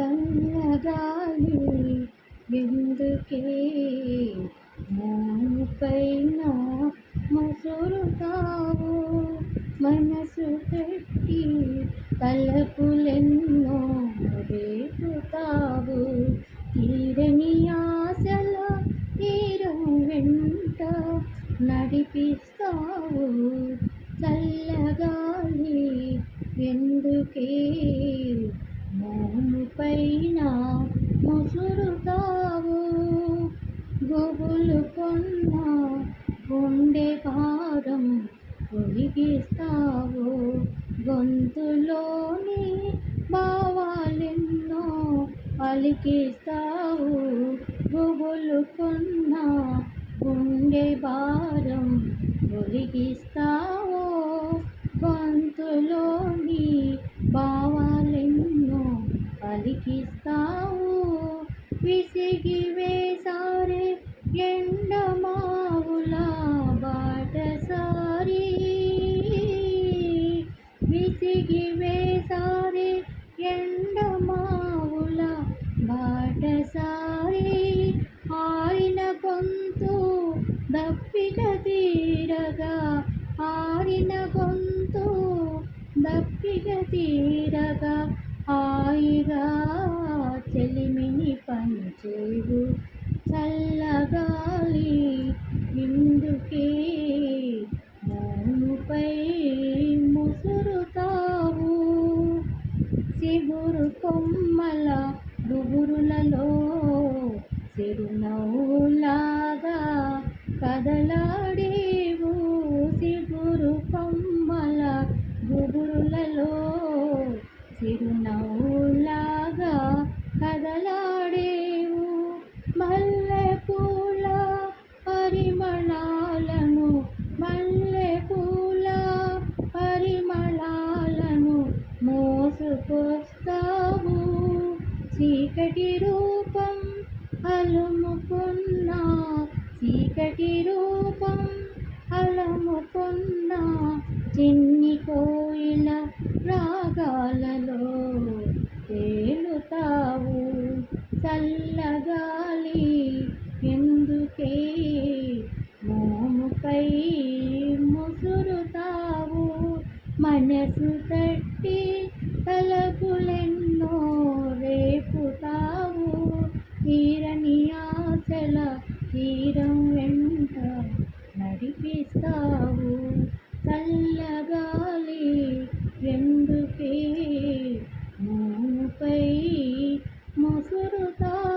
చల్లగాలి ఎందుకే? పైన మసురుతావు మనసు పెట్టి తలపులెన్నో రేపుతావు. తీరని ఆశల తీరం వెంట నడిపిస్తావు. చల్లగాలి ఎందుకే? మోము పైన ముసురుతావు. గుబులు కొన్న గుండె భారం పొడిగిస్తావు గొంతులోని భావాలెన్నో పలికిస్తావు. గుబులు కొన్న గుండె భారం ఒలిగిస్తావు. పలికిస్తావు. విసిగి వేసారే ఎండమావుల బాటసారి. విసిగి వేసారే ఎండమావుల బాటసారి. ఆరిన గొంతు దప్పిక తీరగా ఆరిన గొంతు దప్పిక తీరగా హాయిగా చెలిమిని పంచేవు చల్లగాలి ఇందుకే మోముపై ముసురుతావు. సిగురు కొమ్మల గుబురులలో చిరునవ్వులాగా కదలాడేవు. సిగురు కొమ్మల గుబురులలో చిరు వస్తావు చీకటి రూపం అలుముకున్నా. చీకటి రూపం అలముకున్నా. చిన్ని కోయిల రాగాలలో తేలుతావు. చల్లగాలి ఎందుకే? మోముపై ముసురుతావు. మనసు తట్టి తలపులెన్నో రేపుతావు. తీరని ఆశల తీరం వెంట నడిపిస్తావు. చల్లగాలి ఎందుకే? ముపై మసురుతా